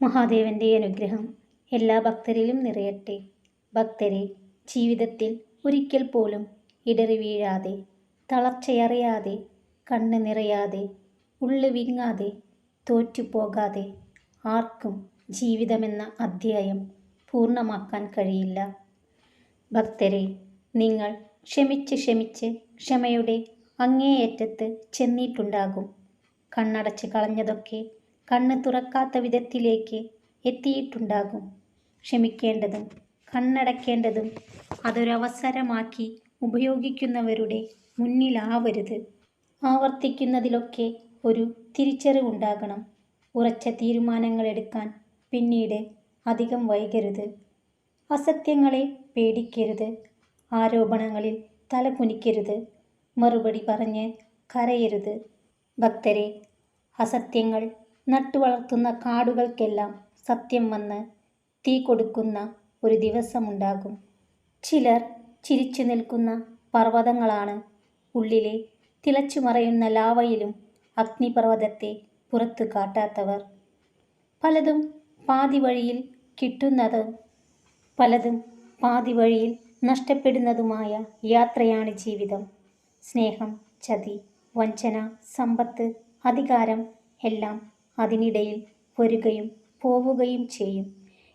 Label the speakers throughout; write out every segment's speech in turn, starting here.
Speaker 1: മഹാദേവന്റെ അനുഗ്രഹം എല്ലാ ഭക്തരിലും നിറയട്ടെ. ഭക്തരെ ജീവിതത്തിൽ ഒരിക്കൽ പോലും ഇടറി വീഴാതെ തളർച്ചയറിയാതെ കണ്ണ് നിറയാതെ ഉള്ളു വിങ്ങാതെ തോറ്റുപോകാതെ ആർക്കും ജീവിതമെന്ന അധ്യായം പൂർണമാക്കാൻ കഴിയില്ല. ഭക്തരെ നിങ്ങൾ ക്ഷമിച്ച് ക്ഷമിച്ച് ക്ഷമയുടെ അങ്ങേയറ്റത്ത് ചെന്നിട്ടുണ്ടാകും. കണ്ണടച്ച് കളഞ്ഞതൊക്കെ കണ്ണ് തുറക്കാത്ത വിധത്തിലേക്ക് എത്തിയിട്ടുണ്ടാകും. ക്ഷമിക്കേണ്ടതും കണ്ണടയ്ക്കേണ്ടതും അതൊരവസരമാക്കി ഉപയോഗിക്കുന്നവരുടെ മുന്നിലാവരുത്. ആവർത്തിക്കുന്നതിലൊക്കെ ഒരു തിരിച്ചറിവുണ്ടാകണം. ഉറച്ച തീരുമാനങ്ങൾ എടുക്കാൻ പിന്നീട് അധികം വൈകരുത്. അസത്യങ്ങളെ പേടിക്കരുത്. ആരോപണങ്ങളിൽ തലകുനിക്കരുത്. മറുപടി പറഞ്ഞ് കരയരുത്. ഭക്തരെ അസത്യങ്ങൾ നട്ടുവളർത്തുന്ന കാടുകൾക്കെല്ലാം സത്യം വന്ന് തീ കൊടുക്കുന്ന ഒരു ദിവസമുണ്ടാകും. ചിലർ ചിരിച്ചു നിൽക്കുന്ന പർവതങ്ങളാണ് ഉള്ളിലെ തിളച്ചു മറയുന്ന ലാവയിലും അഗ്നിപർവതത്തെ പുറത്തു കാട്ടാത്തവർ. പലതും പാതി വഴിയിൽ കിട്ടുന്നത് പലതും പാതി വഴിയിൽ നഷ്ടപ്പെടുന്നതുമായ യാത്രയാണ് ജീവിതം. സ്നേഹം ചതി വഞ്ചന സമ്പത്ത് അധികാരം എല്ലാം അതിനിടയിൽ വരികയും പോവുകയും ചെയ്യും.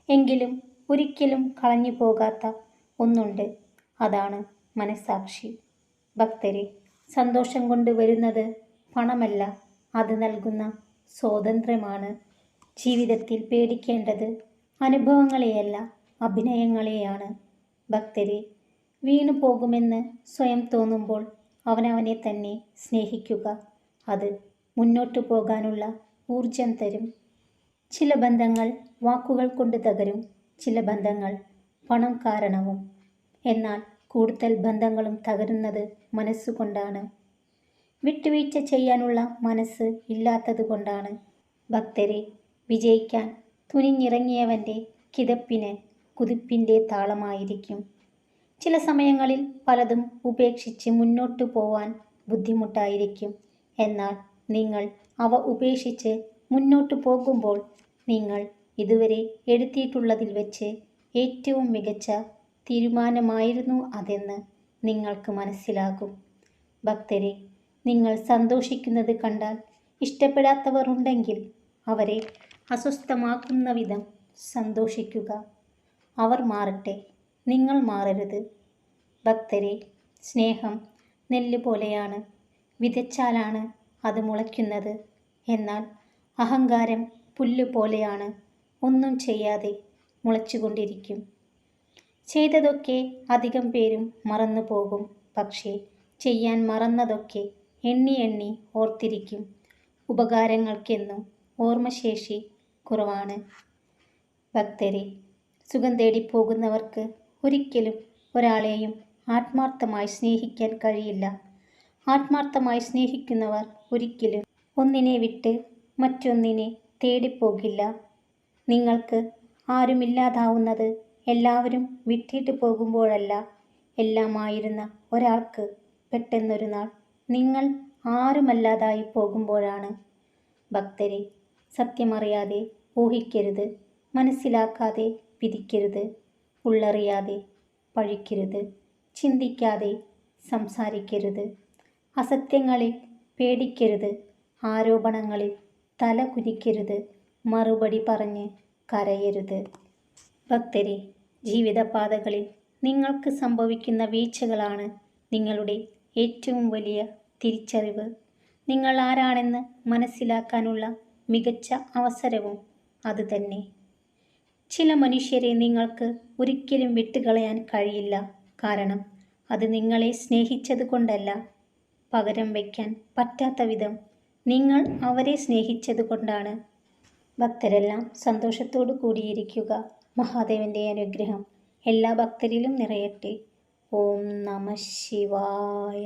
Speaker 1: എങ്കിലും ഒരിക്കലും കളഞ്ഞു പോകാത്ത ഒന്നുണ്ട്. അതാണ് മനസാക്ഷി ഭക്തരെ സന്തോഷം കൊണ്ട് വരുന്നത് പണമല്ല അത് നൽകുന്ന സ്വാതന്ത്ര്യമാണ്. ജീവിതത്തിൽ പേടിക്കേണ്ടത് അനുഭവങ്ങളെയല്ല അഭിനയങ്ങളെയാണ്. ഭക്തരെ വീണു പോകുമെന്ന് സ്വയം തോന്നുമ്പോൾ അവനവനെ തന്നെ സ്നേഹിക്കുക. അത് മുന്നോട്ടു പോകാനുള്ള ഊർജം തരും. ചില ബന്ധങ്ങൾ വാക്കുകൾ കൊണ്ട് തകരും. ചില ബന്ധങ്ങൾ പണം കാരണവും. എന്നാൽ കൂടുതൽ ബന്ധങ്ങളും തകരുന്നത് മനസ്സുകൊണ്ടാണ് വിട്ടുവീഴ്ച ചെയ്യാനുള്ള മനസ്സ് ഇല്ലാത്തതുകൊണ്ടാണ് ഭക്തരെ വിജയിക്കാൻ തുനിഞ്ഞിറങ്ങിയവന്റെ കിതപ്പിന് കുതിപ്പിന്റെ താളമായിരിക്കും. ചില സമയങ്ങളിൽ പലതും ഉപേക്ഷിച്ച് മുന്നോട്ടു പോവാൻ ബുദ്ധിമുട്ടായിരിക്കും. എന്നാൽ നിങ്ങൾ അവ ഉപേക്ഷിച്ച് മുന്നോട്ടു പോകുമ്പോൾ നിങ്ങൾ ഇതുവരെ എടുത്തിട്ടുള്ളതിൽ വെച്ച് ഏറ്റവും മികച്ച തീരുമാനമായിരുന്നു അതെന്ന് നിങ്ങൾക്ക് മനസ്സിലാകും. ഭക്തരെ നിങ്ങൾ സന്തോഷിക്കുന്നത് കണ്ടാൽ ഇഷ്ടപ്പെടാത്തവർ ഉണ്ടെങ്കിൽ അവരെ അസ്വസ്ഥമാക്കുന്ന വിധം സന്തോഷിക്കുക. അവർ മാറട്ടെ നിങ്ങൾ മാറരുത്. ഭക്തരെ സ്നേഹം നെല്ല് പോലെയാണ് വിതച്ചാലാണ് അത് മുളയ്ക്കുന്നത്. എന്നാൽ അഹങ്കാരം പുല്ല് പോലെയാണ്. ഒന്നും ചെയ്യാതെ മുളച്ചുകൊണ്ടിരിക്കും. ചെയ്തതൊക്കെ അധികം പേരും മറന്നു പോകും പക്ഷേ ചെയ്യാൻ മറന്നതൊക്കെ എണ്ണി എണ്ണി ഓർത്തിരിക്കും. ഉപകാരങ്ങൾക്കെന്നും ഓർമ്മശേഷി കുറവാണ്. ഭക്തരെ സുഖം തേടി പോകുന്നവർക്ക് ഒരിക്കലും ഒരാളെയും ആത്മാർത്ഥമായി സ്നേഹിക്കാൻ കഴിയില്ല. ആത്മാർത്ഥമായി സ്നേഹിക്കുന്നവർ ഒരിക്കലും ഒന്നിനെ വിട്ട് മറ്റൊന്നിനെ തേടിപ്പോകില്ല. നിങ്ങൾക്ക് ആരുമില്ലാതാവുന്നത് എല്ലാവരും വിട്ടിട്ട് പോകുമ്പോഴല്ല. എല്ലാമായിരുന്ന ഒരാൾക്ക് പെട്ടെന്നൊരു നാൾ നിങ്ങൾ ആരുമല്ലാതായി പോകുമ്പോഴാണ്. ഭക്തരെ സത്യമറിയാതെ ഊഹിക്കരുത് മനസ്സിലാക്കാതെ വിധിക്കരുത് ഉള്ളറിയാതെ പഴിക്കരുത് ചിന്തിക്കാതെ സംസാരിക്കരുത്. അസത്യങ്ങളിൽ പേടിക്കരുത് ആരോപണങ്ങളിൽ തല കുനിക്കരുത് മറുപടി പറഞ്ഞ് കരയരുത്. ഭക്തരെ ജീവിതപാതകളിൽ നിങ്ങൾക്ക് സംഭവിക്കുന്ന വീഴ്ചകളാണ് നിങ്ങളുടെ ഏറ്റവും വലിയ തിരിച്ചറിവ്. നിങ്ങൾ ആരാണെന്ന് മനസ്സിലാക്കാനുള്ള മികച്ച അവസരവും അതുതന്നെ. ചില മനുഷ്യരെ നിങ്ങൾക്ക് ഒരിക്കലും വിട്ടുകളയാൻ കഴിയില്ല. കാരണം അത് നിങ്ങളെ സ്നേഹിച്ചത് കൊണ്ടല്ല പകരം വയ്ക്കാൻ പറ്റാത്ത വിധം നിങ്ങൾ അവരെ സ്നേഹിച്ചതുകൊണ്ടാണ് ഭക്തരെല്ലാം സന്തോഷത്തോടു കൂടിയിരിക്കുക. മഹാദേവന്റെ അനുഗ്രഹം എല്ലാ ഭക്തരിലും നിറയട്ടെ. ഓം നമ ശിവായ.